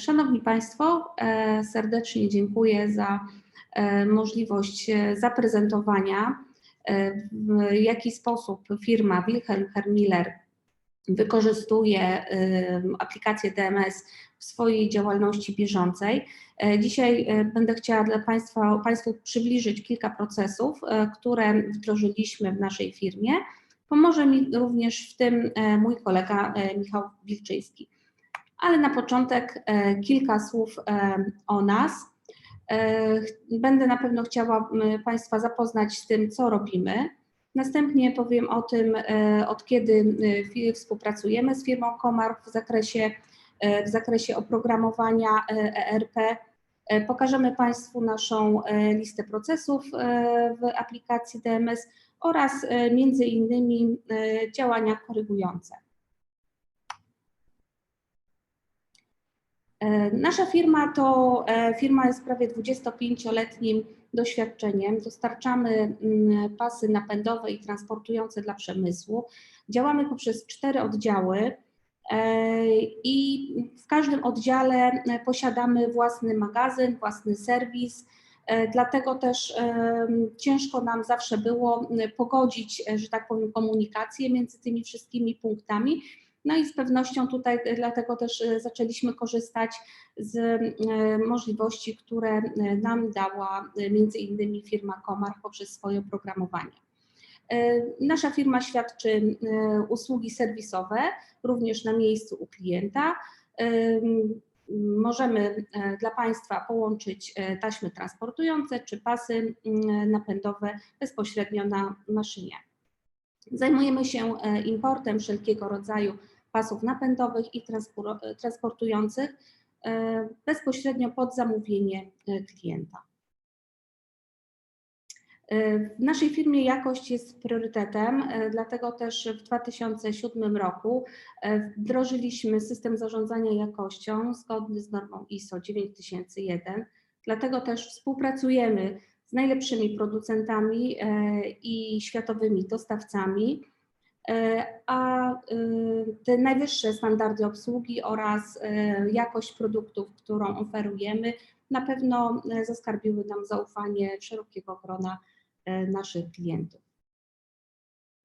Szanowni Państwo, e, serdecznie dziękuję za e, możliwość e, zaprezentowania, w jaki sposób firma Wilhelm Hermiller wykorzystuje aplikację DMS w swojej działalności bieżącej. Dzisiaj będę chciała dla Państwa, Państwu przybliżyć kilka procesów, które wdrożyliśmy w naszej firmie. Pomoże mi również w tym mój kolega Michał Wilczyński ale na początek e, kilka słów e, o nas. E, będę na pewno chciała Państwa zapoznać z tym, co robimy. Następnie powiem o tym, od kiedy współpracujemy z firmą Komar w zakresie, w zakresie oprogramowania ERP. Pokażemy Państwu naszą listę procesów w aplikacji DMS oraz między innymi działania korygujące. Nasza firma to e, firma z prawie 25-letnim doświadczeniem. Dostarczamy mm, pasy napędowe i transportujące dla przemysłu. Działamy poprzez cztery oddziały e, i w każdym oddziale posiadamy własny magazyn, własny serwis. Dlatego też ciężko nam zawsze było pogodzić, że tak powiem, komunikację między tymi wszystkimi punktami no i z pewnością tutaj dlatego też e, zaczęliśmy korzystać z e, możliwości, które e, nam dała między innymi firma Komar poprzez swoje oprogramowanie. Nasza firma świadczy usługi serwisowe również na miejscu u klienta. Możemy dla Państwa połączyć taśmy transportujące czy pasy napędowe bezpośrednio na maszynie. Zajmujemy się importem wszelkiego rodzaju pasów napędowych i transportujących e, bezpośrednio pod zamówienie e, klienta. E, w naszej firmie jakość jest priorytetem, dlatego też w 2007 roku wdrożyliśmy system zarządzania jakością zgodny z normą ISO 9001. Dlatego też współpracujemy z najlepszymi producentami i światowymi dostawcami a e, te najwyższe standardy obsługi oraz e, jakość produktów, którą oferujemy, na pewno zaskarbiły nam zaufanie szerokiego grona naszych klientów.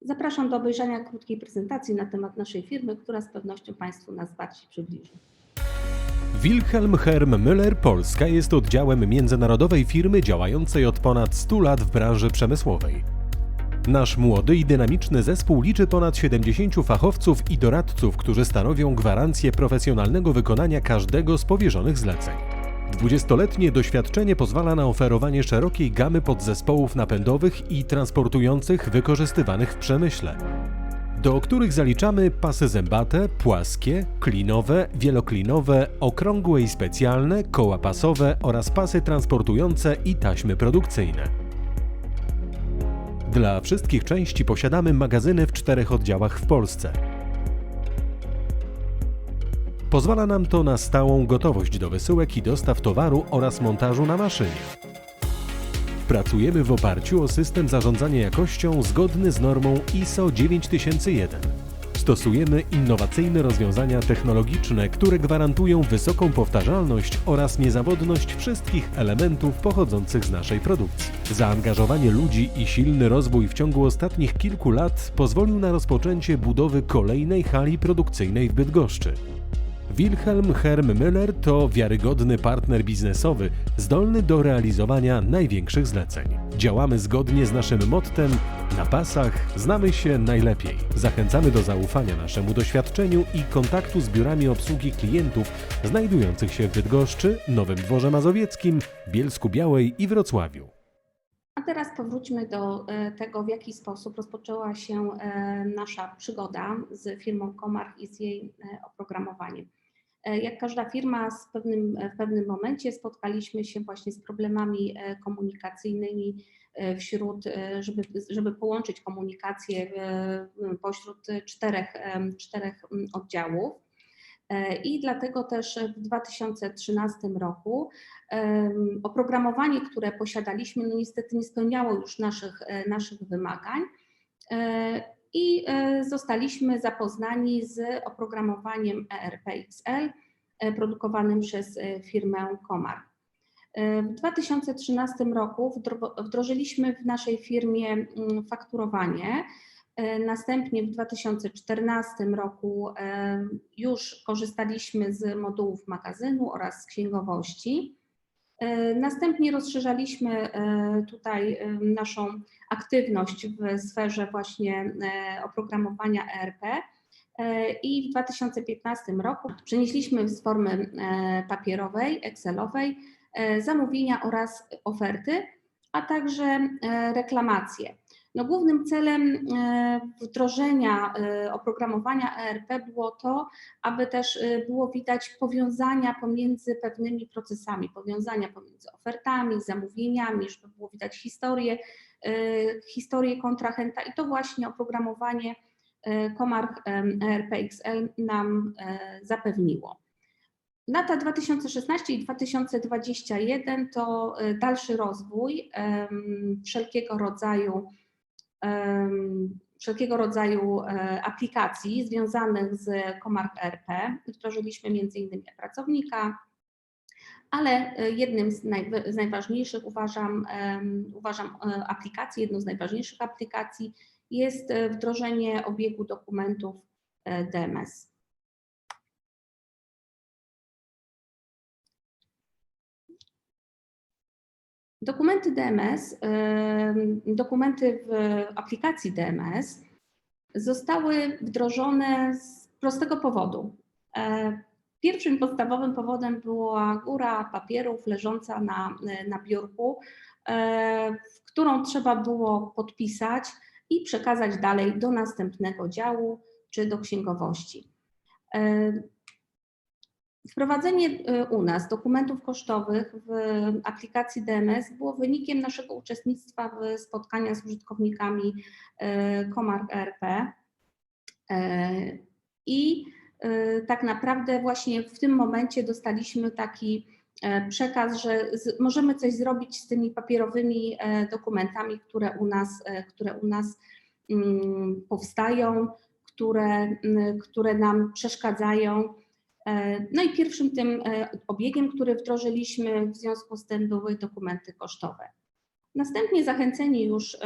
Zapraszam do obejrzenia krótkiej prezentacji na temat naszej firmy, która z pewnością Państwu nas bardziej przybliży. Wilhelm Herm Müller Polska jest oddziałem międzynarodowej firmy działającej od ponad 100 lat w branży przemysłowej. Nasz młody i dynamiczny zespół liczy ponad 70 fachowców i doradców, którzy stanowią gwarancję profesjonalnego wykonania każdego z powierzonych zleceń. Dwudziestoletnie doświadczenie pozwala na oferowanie szerokiej gamy podzespołów napędowych i transportujących wykorzystywanych w przemyśle, do których zaliczamy pasy zębate, płaskie, klinowe, wieloklinowe, okrągłe i specjalne, koła pasowe oraz pasy transportujące i taśmy produkcyjne. Dla wszystkich części posiadamy magazyny w czterech oddziałach w Polsce. Pozwala nam to na stałą gotowość do wysyłek i dostaw towaru oraz montażu na maszynie. Pracujemy w oparciu o system zarządzania jakością zgodny z normą ISO 9001. Stosujemy innowacyjne rozwiązania technologiczne, które gwarantują wysoką powtarzalność oraz niezawodność wszystkich elementów pochodzących z naszej produkcji. Zaangażowanie ludzi i silny rozwój w ciągu ostatnich kilku lat pozwolił na rozpoczęcie budowy kolejnej hali produkcyjnej w Bydgoszczy. Wilhelm Herm Müller to wiarygodny partner biznesowy, zdolny do realizowania największych zleceń. Działamy zgodnie z naszym mottem na pasach znamy się najlepiej. Zachęcamy do zaufania naszemu doświadczeniu i kontaktu z biurami obsługi klientów znajdujących się w Bydgoszczy, Nowym Dworze Mazowieckim, Bielsku Białej i Wrocławiu. A teraz powróćmy do e, tego, w jaki sposób rozpoczęła się e, nasza przygoda z firmą Komarch i z jej e, oprogramowaniem. Jak każda firma w pewnym, w pewnym momencie spotkaliśmy się właśnie z problemami komunikacyjnymi wśród, żeby, żeby połączyć komunikację pośród czterech, czterech oddziałów. I dlatego też w 2013 roku oprogramowanie, które posiadaliśmy, no niestety nie spełniało już naszych, naszych wymagań i zostaliśmy zapoznani z oprogramowaniem ERP-XL, e, produkowanym przez e, firmę Komar. E, W 2013 roku wdro- wdrożyliśmy w naszej firmie mm, fakturowanie. E, Następnie w 2014 roku e, już korzystaliśmy z modułów magazynu oraz z księgowości. E, Następnie rozszerzaliśmy tutaj naszą aktywność w sferze właśnie oprogramowania ERP i w 2015 roku przenieśliśmy z formy papierowej, Excelowej zamówienia oraz oferty, a także reklamacje. No, głównym celem e, wdrożenia e, oprogramowania ERP było to, aby też e, było widać powiązania pomiędzy pewnymi procesami, powiązania pomiędzy ofertami, zamówieniami, żeby było widać historię, historię kontrahenta i to właśnie oprogramowanie e, Comarch em, ERP XL nam zapewniło. Lata 2016 i 2021 to dalszy rozwój wszelkiego rodzaju wszelkiego rodzaju e, aplikacji związanych z Comarch ERP. Wdrożyliśmy m.in. pracownika, ale e, jednym z, najwy- z najważniejszych uważam, uważam e, aplikacji, jedną z najważniejszych aplikacji jest e, wdrożenie obiegu dokumentów e, DMS. Dokumenty DMS, dokumenty w aplikacji DMS zostały wdrożone z prostego powodu. E, Pierwszym podstawowym powodem była góra papierów leżąca na, na biurku, e, którą trzeba było podpisać i przekazać dalej do następnego działu czy do księgowości. Wprowadzenie e, u nas dokumentów kosztowych w aplikacji DMS było wynikiem naszego uczestnictwa w spotkaniach z użytkownikami e, Comarch ERP. E, I tak naprawdę właśnie w tym momencie dostaliśmy taki e, przekaz, że możemy coś zrobić z tymi papierowymi e, dokumentami, które u nas, e, które u nas mm, powstają, które, które nam przeszkadzają. E, No i pierwszym tym e, obiegiem, który wdrożyliśmy w związku z tym były dokumenty kosztowe. Następnie zachęceni już e,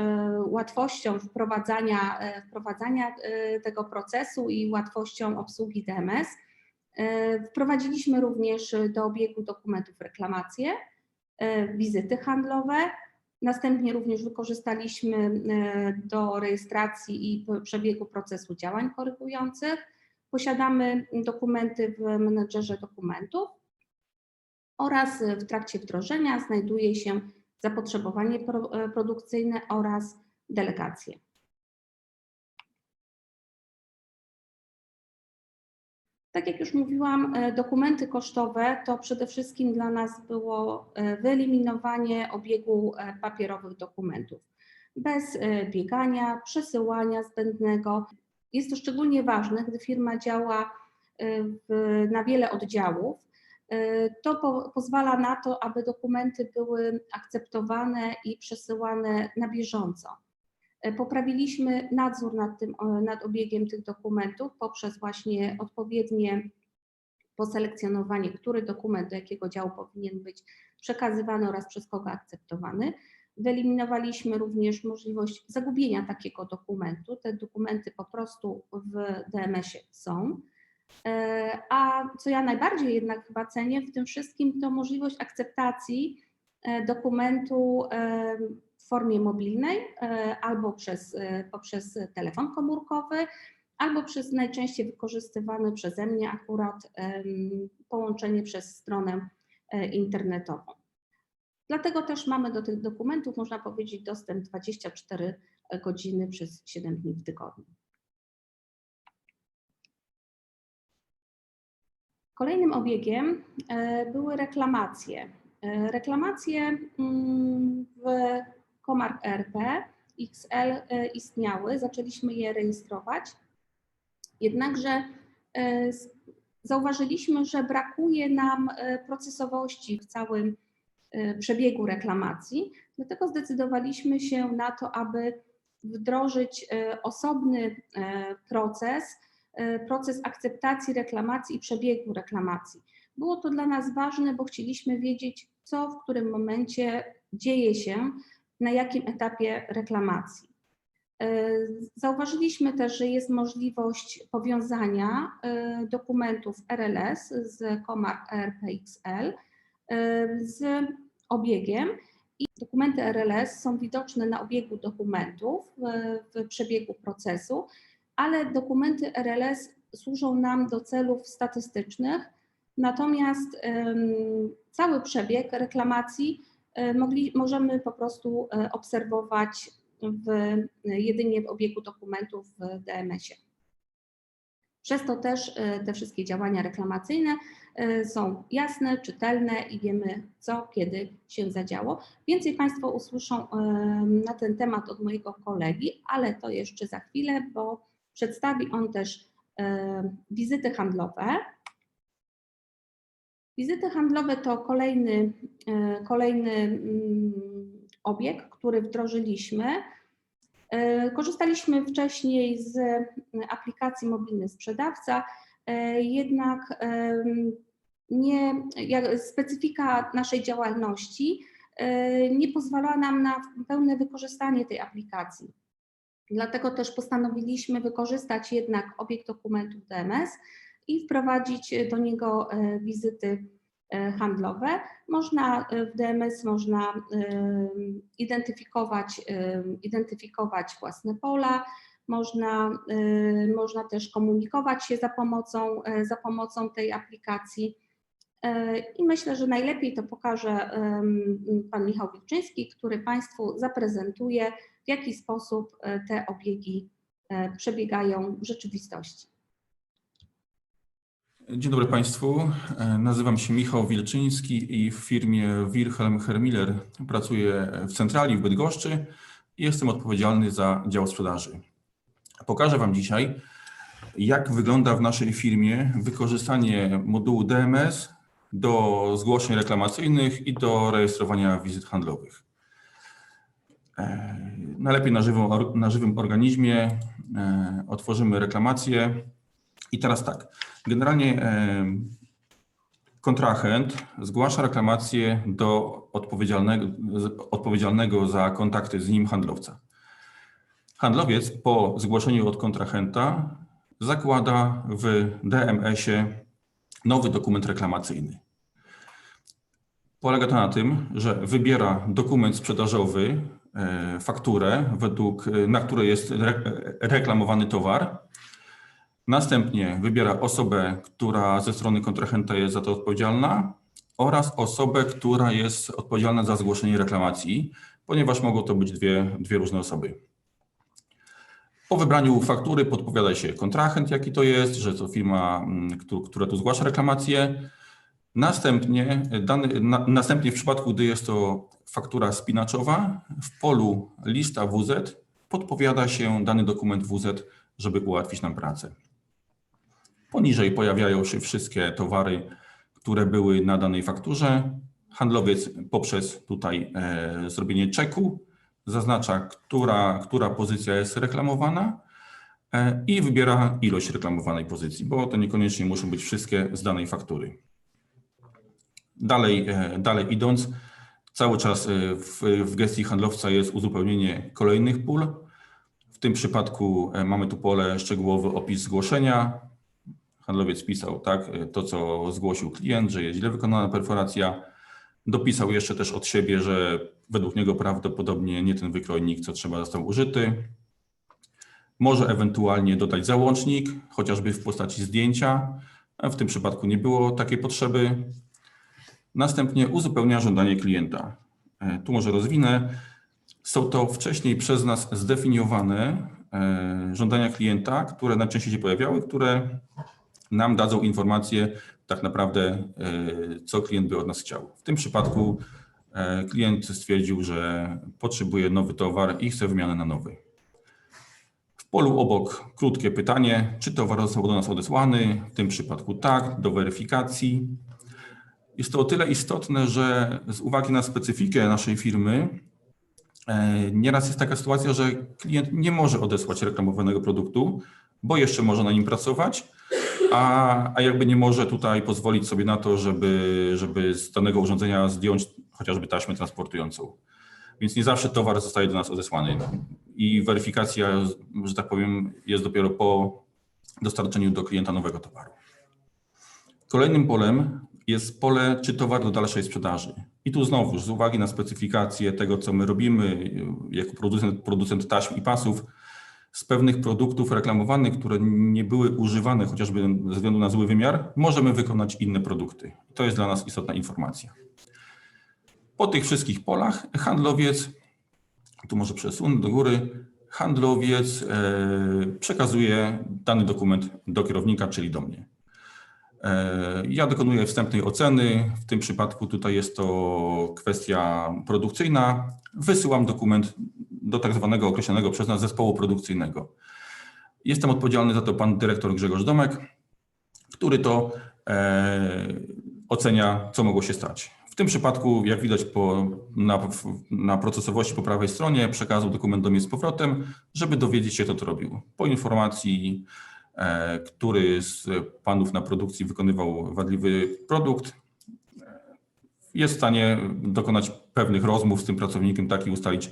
łatwością wprowadzania, wprowadzania tego procesu i łatwością obsługi DMS, wprowadziliśmy również do obiegu dokumentów reklamacje, wizyty handlowe. Następnie również wykorzystaliśmy do rejestracji i przebiegu procesu działań korygujących. Posiadamy dokumenty w menedżerze dokumentów oraz w trakcie wdrożenia znajduje się zapotrzebowanie e, produkcyjne oraz delegacje. Tak jak już mówiłam, e, dokumenty kosztowe to przede wszystkim dla nas było e, wyeliminowanie obiegu papierowych dokumentów. Bez biegania, przesyłania zbędnego. Jest to szczególnie ważne, gdy firma działa e, w, na wiele oddziałów. E, To po, pozwala na to, aby dokumenty były akceptowane i przesyłane na bieżąco. E, Poprawiliśmy nadzór nad, tym, nad obiegiem tych dokumentów poprzez właśnie odpowiednie poselekcjonowanie, który dokument do jakiego działu powinien być przekazywany oraz przez kogo akceptowany. Wyeliminowaliśmy również możliwość zagubienia takiego dokumentu. Te dokumenty po prostu w DMS-ie są. E, A co ja najbardziej jednak chyba cenię w tym wszystkim, to możliwość akceptacji e, dokumentu e, w formie mobilnej albo przez, poprzez telefon komórkowy, albo przez najczęściej wykorzystywane przeze mnie akurat połączenie przez stronę internetową. Dlatego też mamy do tych dokumentów, można powiedzieć, dostęp 24 godziny przez 7 dni w tygodniu. Kolejnym obiegiem e, były reklamacje. E, Reklamacje mm, w Comarch RP XL e, istniały, zaczęliśmy je rejestrować. Jednakże zauważyliśmy, że brakuje nam procesowości w całym przebiegu reklamacji, dlatego zdecydowaliśmy się na to, aby wdrożyć e, osobny e, proces, proces akceptacji reklamacji i przebiegu reklamacji. Było to dla nas ważne, bo chcieliśmy wiedzieć, co w którym momencie dzieje się, na jakim etapie reklamacji. Zauważyliśmy też, że jest możliwość powiązania dokumentów RLS z Komar RPXL z obiegiem i dokumenty RLS są widoczne na obiegu dokumentów w, w przebiegu procesu, ale dokumenty RLS służą nam do celów statystycznych, natomiast cały przebieg reklamacji e, mogli, możemy po prostu e, obserwować w, jedynie w obiegu dokumentów w DMS-ie. Przez to też e, te wszystkie działania reklamacyjne e, są jasne, czytelne i wiemy, co kiedy się zadziało. Więcej Państwo usłyszą e, na ten temat od mojego kolegi, ale to jeszcze za chwilę, bo przedstawi on też wizyty handlowe. Wizyty handlowe to kolejny, kolejny mm, obieg, który wdrożyliśmy. E, Korzystaliśmy wcześniej z e, aplikacji mobilny sprzedawca, e, jednak nie, specyfika naszej działalności e, nie pozwala nam na pełne wykorzystanie tej aplikacji. Dlatego też postanowiliśmy wykorzystać jednak obiekt dokumentów DMS i wprowadzić do niego wizyty handlowe. Można e, w DMS można em, identyfikować, identyfikować własne pola, można, e, można też komunikować się za pomocą, e, za pomocą tej aplikacji. E, I myślę, że najlepiej to pokaże pan Michał Wilczyński, który Państwu zaprezentuje, w jaki sposób e, te obiegi e, przebiegają w rzeczywistości. Dzień dobry Państwu. E, Nazywam się Michał Wilczyński i w firmie Wilhelm Hermiller pracuję w centrali w Bydgoszczy jestem odpowiedzialny za dział sprzedaży. Pokażę Wam dzisiaj, jak wygląda w naszej firmie wykorzystanie modułu DMS do zgłoszeń reklamacyjnych i do rejestrowania wizyt handlowych. E, Najlepiej na, żywą, or- na żywym organizmie e, otworzymy reklamację. I teraz tak, generalnie kontrahent zgłasza reklamację do odpowiedzialnego, odpowiedzialnego za kontakty z nim handlowca. Handlowiec po zgłoszeniu od kontrahenta zakłada w DMS-ie nowy dokument reklamacyjny. Polega to na tym, że wybiera dokument sprzedażowy, e, fakturę, według, na której jest re, reklamowany towar. Następnie wybiera osobę, która ze strony kontrahenta jest za to odpowiedzialna oraz osobę, która jest odpowiedzialna za zgłoszenie reklamacji, ponieważ mogą to być dwie, dwie różne osoby. Po wybraniu faktury podpowiada się kontrahent, jaki to jest, że to firma, mm, któ- która tu zgłasza reklamację. Następnie, dany, na, następnie w przypadku, gdy jest to faktura spinaczowa, w polu lista WZ podpowiada się dany dokument WZ, żeby ułatwić nam pracę. Poniżej pojawiają się wszystkie towary, które były na danej fakturze. Handlowiec poprzez tutaj e, zrobienie czeku zaznacza, która, która pozycja jest reklamowana e, i wybiera ilość reklamowanej pozycji, bo to niekoniecznie muszą być wszystkie z danej faktury. Dalej, e, dalej idąc, cały czas w, w gestii handlowca jest uzupełnienie kolejnych pól. W tym przypadku mamy tu pole szczegółowy opis zgłoszenia. Handlowiec pisał tak, e, to co zgłosił klient, że jest źle wykonana perforacja. Dopisał jeszcze też od siebie, że według niego prawdopodobnie nie ten wykrojnik, co trzeba, został użyty. Może ewentualnie dodać załącznik, chociażby w postaci zdjęcia. W tym przypadku nie było takiej potrzeby. Następnie uzupełnia żądanie klienta. E, Tu może rozwinę. Są to wcześniej przez nas zdefiniowane e, żądania klienta, które najczęściej się pojawiały, które nam dadzą informację tak naprawdę, e, co klient by od nas chciał. W tym przypadku e, klient stwierdził, że potrzebuje nowy towar i chce wymianę na nowy. W polu obok krótkie pytanie, czy towar został do nas odesłany, w tym przypadku tak, do weryfikacji. Jest to o tyle istotne, że z uwagi na specyfikę naszej firmy, e, nieraz jest taka sytuacja, że klient nie może odesłać reklamowanego produktu, bo jeszcze może na nim pracować, a, a jakby nie może tutaj pozwolić sobie na to, żeby, żeby z danego urządzenia zdjąć chociażby taśmę transportującą. Więc nie zawsze towar zostaje do nas odesłany i weryfikacja, że tak powiem, jest dopiero po dostarczeniu do klienta nowego towaru. Kolejnym polem jest pole, czy towar do dalszej sprzedaży. I tu znowu, z uwagi na specyfikację tego, co my robimy jako producent, producent taśm i pasów, z pewnych produktów reklamowanych, które nie były używane chociażby ze względu na zły wymiar, możemy wykonać inne produkty. To jest dla nas istotna informacja. Po tych wszystkich polach handlowiec, tu może przesunę do góry, handlowiec e, przekazuje dany dokument do kierownika, czyli do mnie. E, Ja dokonuję wstępnej oceny. W tym przypadku tutaj jest to kwestia produkcyjna. Wysyłam dokument do tak zwanego określonego przez nas zespołu produkcyjnego. Jestem odpowiedzialny za to pan dyrektor Grzegorz Domek, który to e, ocenia, co mogło się stać. W tym przypadku, jak widać po, na, na procesowości po prawej stronie, przekazał dokument do mnie z powrotem, żeby dowiedzieć się, kto to robił. Po informacji, e, który z panów na produkcji wykonywał wadliwy produkt, jest w stanie dokonać pewnych rozmów z tym pracownikiem, tak i ustalić,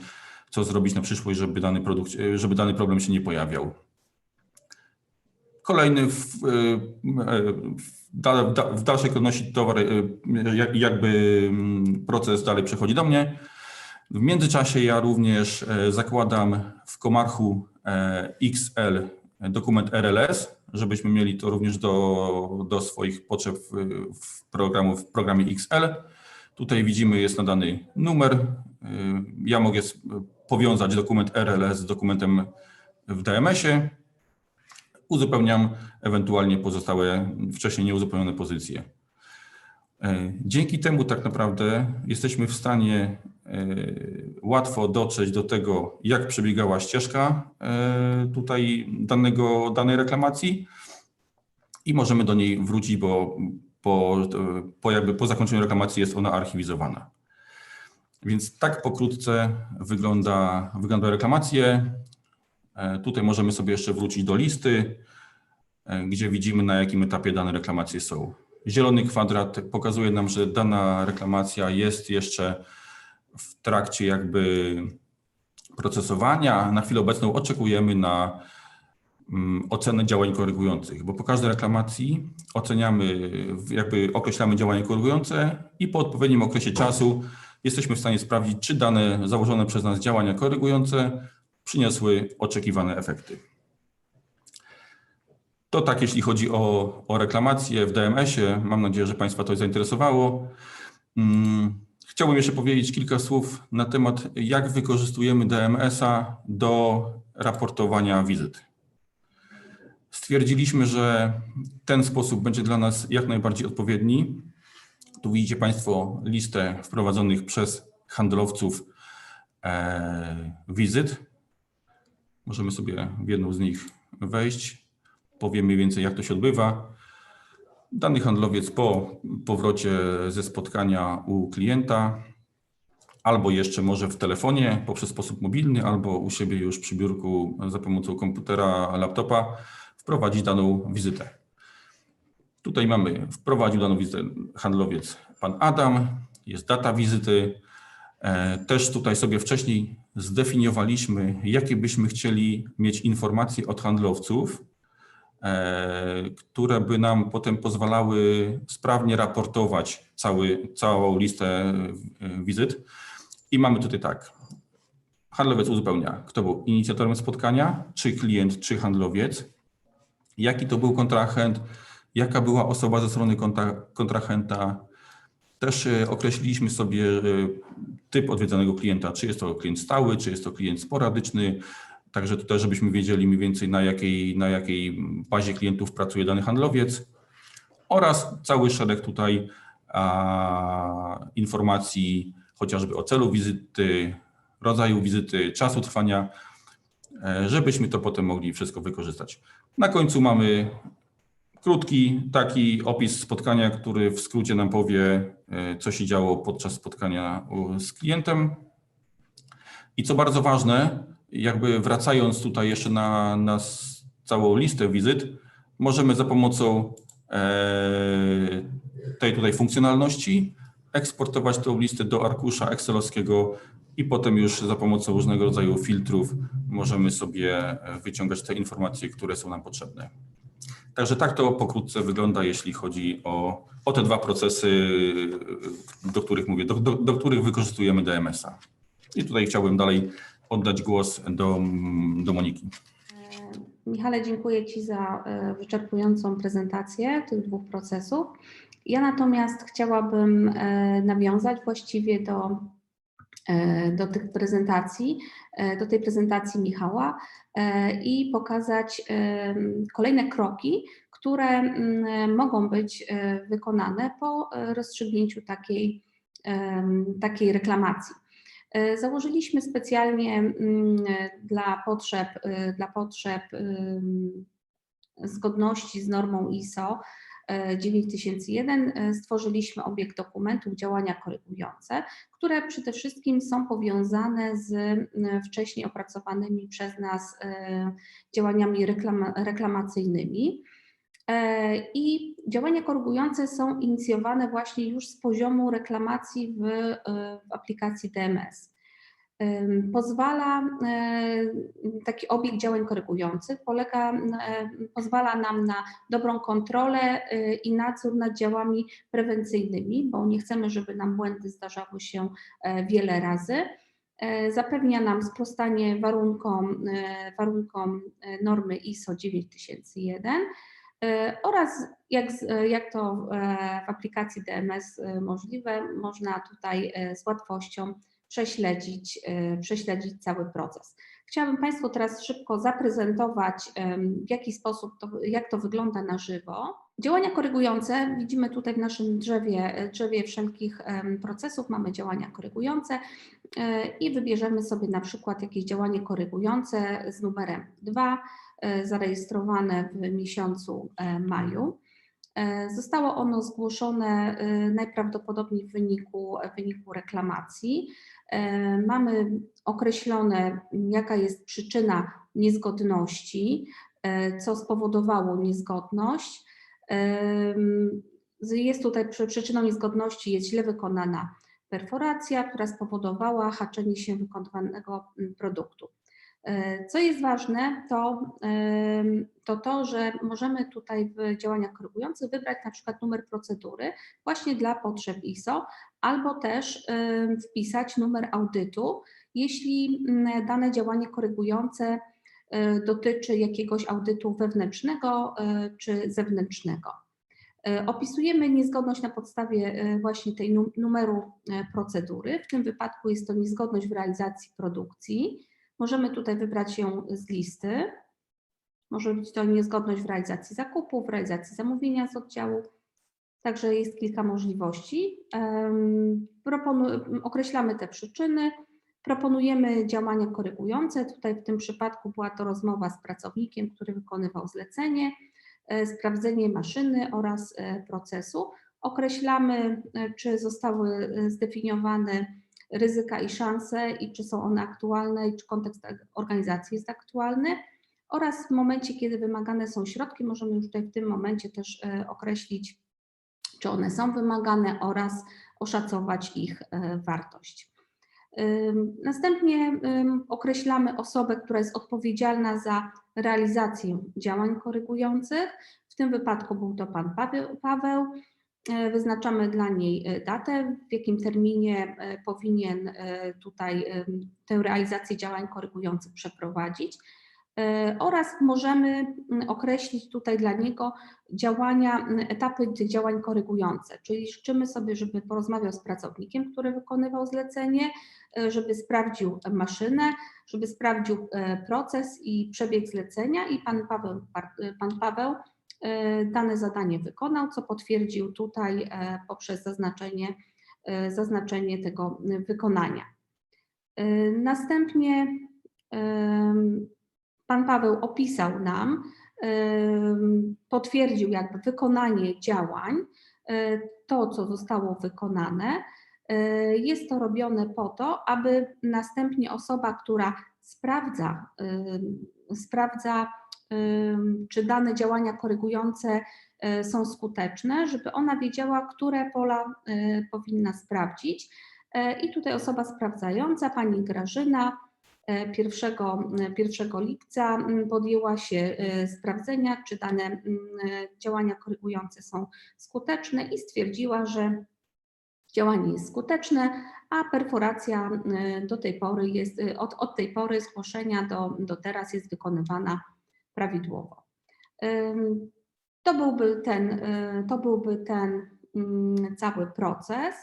co zrobić na przyszłość, żeby dany, produkt, żeby dany problem się nie pojawiał. Kolejny w, da- w da- w dalszej kolejności towar, jak- jakby mm, proces dalej przechodzi do mnie. W międzyczasie ja również e, zakładam w Komarchu e, XL dokument RLS, żebyśmy mieli to również do, do swoich potrzeb w, programu, w programie XL. Tutaj widzimy, jest nadany numer. Ja mogę powiązać dokument RLS z dokumentem w DMS-ie. Uzupełniam ewentualnie pozostałe wcześniej nieuzupełnione pozycje. E, Dzięki temu tak naprawdę jesteśmy w stanie e, łatwo dotrzeć do tego, jak przebiegała ścieżka e, tutaj danego, danej reklamacji i możemy do niej wrócić, bo po, po, jakby po zakończeniu reklamacji jest ona archiwizowana. Więc tak pokrótce wygląda, wygląda reklamacje. E, Tutaj możemy sobie jeszcze wrócić do listy, e, gdzie widzimy na jakim etapie dane reklamacje są. Zielony kwadrat pokazuje nam, że dana reklamacja jest jeszcze w trakcie jakby procesowania. Na chwilę obecną oczekujemy na mm, ocenę działań korygujących, bo po każdej reklamacji oceniamy, jakby określamy działania korygujące i po odpowiednim okresie czasu jesteśmy w stanie sprawdzić, czy dane założone przez nas działania korygujące przyniosły oczekiwane efekty. To tak, jeśli chodzi o, o reklamację w DMS-ie. Mam nadzieję, że Państwa to zainteresowało. Mm, Chciałbym jeszcze powiedzieć kilka słów na temat, jak wykorzystujemy DMS-a do raportowania wizyt. Stwierdziliśmy, że ten sposób będzie dla nas jak najbardziej odpowiedni. Tu widzicie Państwo listę wprowadzonych przez handlowców e, wizyt. Możemy sobie w jedną z nich wejść. Powiemy mniej więcej, jak to się odbywa. Dany handlowiec po powrocie ze spotkania u klienta, albo jeszcze może w telefonie poprzez sposób mobilny, albo u siebie już przy biurku za pomocą komputera, laptopa wprowadzić daną wizytę. Tutaj mamy, wprowadził daną wizytę handlowiec pan Adam, jest data wizyty. E, Też tutaj sobie wcześniej zdefiniowaliśmy, jakie byśmy chcieli mieć informacje od handlowców, e, które by nam potem pozwalały sprawnie raportować cały, całą listę e, wizyt. I mamy tutaj tak. Handlowiec uzupełnia, kto był inicjatorem spotkania, czy klient, czy handlowiec, jaki to był kontrahent, jaka była osoba ze strony kontra, kontrahenta. Też e, określiliśmy sobie e, typ odwiedzanego klienta, czy jest to klient stały, czy jest to klient sporadyczny. Także tutaj, żebyśmy wiedzieli mniej więcej na jakiej, na jakiej bazie klientów pracuje dany handlowiec oraz cały szereg tutaj a, informacji chociażby o celu wizyty, rodzaju wizyty, czasu trwania, e, żebyśmy to potem mogli wszystko wykorzystać. Na końcu mamy krótki taki opis spotkania, który w skrócie nam powie, e, co się działo podczas spotkania z klientem. I co bardzo ważne, jakby wracając tutaj jeszcze na, na całą listę wizyt, możemy za pomocą e, tej tutaj funkcjonalności eksportować tą listę do arkusza excelowskiego i potem już za pomocą różnego rodzaju filtrów możemy sobie e, wyciągać te informacje, które są nam potrzebne. Także tak to pokrótce wygląda, jeśli chodzi o, o te dwa procesy, do których mówię, do, do, do których wykorzystujemy DMS-a. I tutaj chciałbym dalej oddać głos do, do Moniki. E, Michale, dziękuję Ci za e, wyczerpującą prezentację tych dwóch procesów. Ja natomiast chciałabym e, nawiązać właściwie do, do tych prezentacji, e, do tej prezentacji Michała e, i pokazać e, kolejne kroki, które mm, mogą być e, wykonane po e, rozstrzygnięciu takiej, takiej reklamacji. E, Założyliśmy specjalnie mm, dla potrzeb, e, dla potrzeb zgodności z normą ISO e, 9001 e, stworzyliśmy obiekt dokumentów działania korygujące, które przede wszystkim są powiązane z m, wcześniej opracowanymi przez nas e, działaniami reklama, reklamacyjnymi. E, I działania korygujące są inicjowane właśnie już z poziomu reklamacji w, e, w aplikacji DMS. Pozwala taki obiekt działań korygujących, polega, pozwala nam na dobrą kontrolę e, i nadzór nad działami prewencyjnymi, bo nie chcemy, żeby nam błędy zdarzały się e, wiele razy. E, Zapewnia nam sprostanie warunkom, e, warunkom normy ISO 9001 e, oraz jak, jak to w aplikacji DMS możliwe, można tutaj z łatwością prześledzić, e, prześledzić cały proces. Chciałabym Państwu teraz szybko zaprezentować, w jaki sposób, to, jak to wygląda na żywo. Działania korygujące widzimy tutaj w naszym drzewie, e, drzewie wszelkich procesów. Mamy działania korygujące e, i wybierzemy sobie na przykład jakieś działanie korygujące z numerem 2, e, zarejestrowane w miesiącu maju. Zostało ono zgłoszone najprawdopodobniej w wyniku, w wyniku reklamacji. E, Mamy określone, jaka jest przyczyna niezgodności, e, co spowodowało niezgodność. Z- Jest tutaj przy- przyczyną niezgodności jest źle wykonana perforacja, która spowodowała haczenie się wykonywanego mm, produktu. E, Co jest ważne, to, to to, że możemy tutaj w działaniach korygujących wybrać na przykład numer procedury właśnie dla potrzeb ISO, albo też wpisać numer audytu, jeśli mm, dane działanie korygujące e, dotyczy jakiegoś audytu wewnętrznego e, czy zewnętrznego. E, Opisujemy niezgodność na podstawie właśnie tej num- numeru procedury. W tym wypadku jest to niezgodność w realizacji produkcji. Możemy tutaj wybrać ją z listy. Może być to niezgodność w realizacji zakupu, w realizacji zamówienia z oddziału. Także jest kilka możliwości. Określamy te przyczyny, proponujemy działania korygujące. Tutaj w tym przypadku była to rozmowa z pracownikiem, który wykonywał zlecenie, e, sprawdzenie maszyny oraz e, procesu. Określamy, e, czy zostały zdefiniowane ryzyka i szanse i czy są one aktualne i czy kontekst organizacji jest aktualny. Oraz w momencie, kiedy wymagane są środki, możemy już tutaj w tym momencie też określić, czy one są wymagane oraz oszacować ich e, wartość. Następnie określamy osobę, która jest odpowiedzialna za realizację działań korygujących. W tym wypadku był to pan Paweł. E, Wyznaczamy dla niej e, datę, w jakim terminie powinien tutaj tę realizację działań korygujących przeprowadzić. E, Oraz możemy mm, określić tutaj dla niego działania, mm, etapy tych działań korygujące, czyli życzymy sobie, żeby porozmawiał z pracownikiem, który wykonywał zlecenie, e, żeby sprawdził maszynę, żeby sprawdził e, proces i przebieg zlecenia i pan Paweł, pan Paweł dane zadanie wykonał, co potwierdził tutaj poprzez zaznaczenie, zaznaczenie tego wykonania. Następnie pan Paweł opisał nam, potwierdził jakby wykonanie działań, e, to co zostało wykonane. E, Jest to robione po to, aby następnie osoba, która sprawdza, sprawdza czy dane działania korygujące y, są skuteczne, żeby ona wiedziała, które pola y, powinna sprawdzić. I tutaj osoba sprawdzająca, pani Grażyna, 1, 1 lipca m, podjęła się e, sprawdzenia, czy dane m, e, działania korygujące są skuteczne i stwierdziła, że działanie jest skuteczne, a perforacja e, do tej pory jest, e, od, od tej pory zgłoszenia do, do teraz jest wykonywana prawidłowo. To byłby ten, to byłby ten mm, cały proces.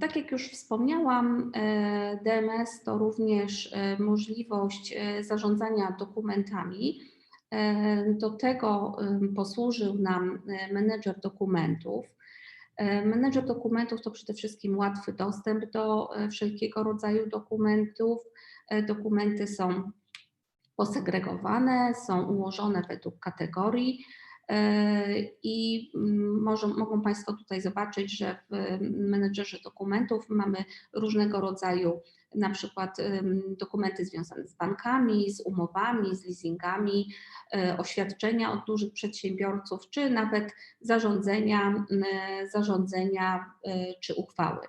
Tak jak już wspomniałam, e, DMS to również e, możliwość e, zarządzania dokumentami. Do tego posłużył nam menedżer dokumentów. Menedżer dokumentów to przede wszystkim łatwy dostęp do wszelkiego rodzaju dokumentów. Dokumenty są posegregowane, są ułożone według kategorii. I może, mogą Państwo tutaj zobaczyć, że w menedżerze dokumentów mamy różnego rodzaju na przykład dokumenty związane z bankami, z umowami, z leasingami, e, oświadczenia od dużych przedsiębiorców, czy nawet zarządzenia, zarządzenia e, czy uchwały.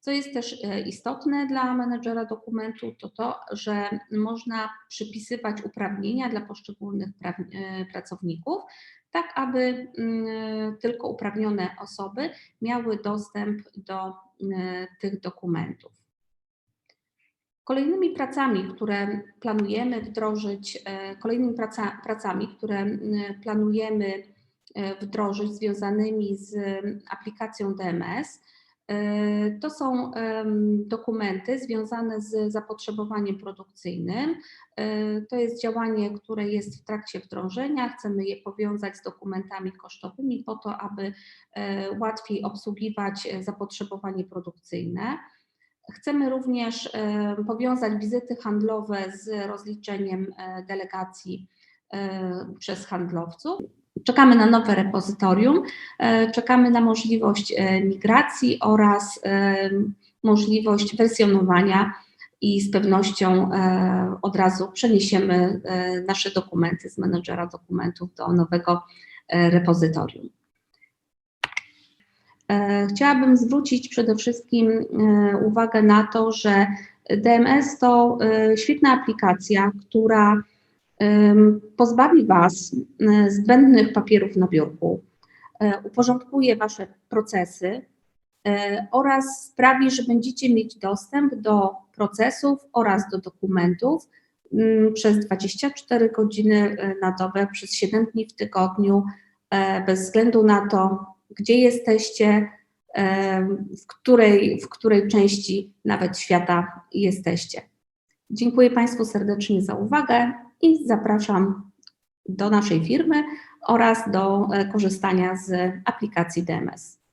Co jest też e, istotne dla menedżera dokumentu, to to, że można przypisywać uprawnienia dla poszczególnych pracowników, tak aby mm, tylko uprawnione osoby miały dostęp do e, tych dokumentów. Kolejnymi pracami, które planujemy wdrożyć, e, kolejnymi praca, pracami, które m, planujemy e, wdrożyć związanymi z aplikacją DMS, to są dokumenty związane z zapotrzebowaniem produkcyjnym. E, To jest działanie, które jest w trakcie wdrożenia. Chcemy je powiązać z dokumentami kosztowymi po to, aby e, łatwiej obsługiwać e, zapotrzebowanie produkcyjne. Chcemy również e, powiązać wizyty handlowe z rozliczeniem e, delegacji e, przez handlowców. Czekamy na nowe repozytorium, e, czekamy na możliwość e, migracji oraz e, możliwość wersjonowania i z pewnością od razu przeniesiemy nasze dokumenty z menedżera dokumentów do nowego repozytorium. Chciałabym zwrócić przede wszystkim uwagę na to, że DMS to świetna aplikacja, która pozbawi Was e, zbędnych papierów na biurku, e, uporządkuje Wasze procesy e, oraz sprawi, że będziecie mieć dostęp do procesów oraz do dokumentów mm, przez 24 godziny na dobę, przez 7 dni w tygodniu, bez względu na to, gdzie jesteście, w której, w której części nawet świata jesteście. Dziękuję Państwu serdecznie za uwagę i zapraszam do naszej firmy oraz do e, korzystania z aplikacji DMS.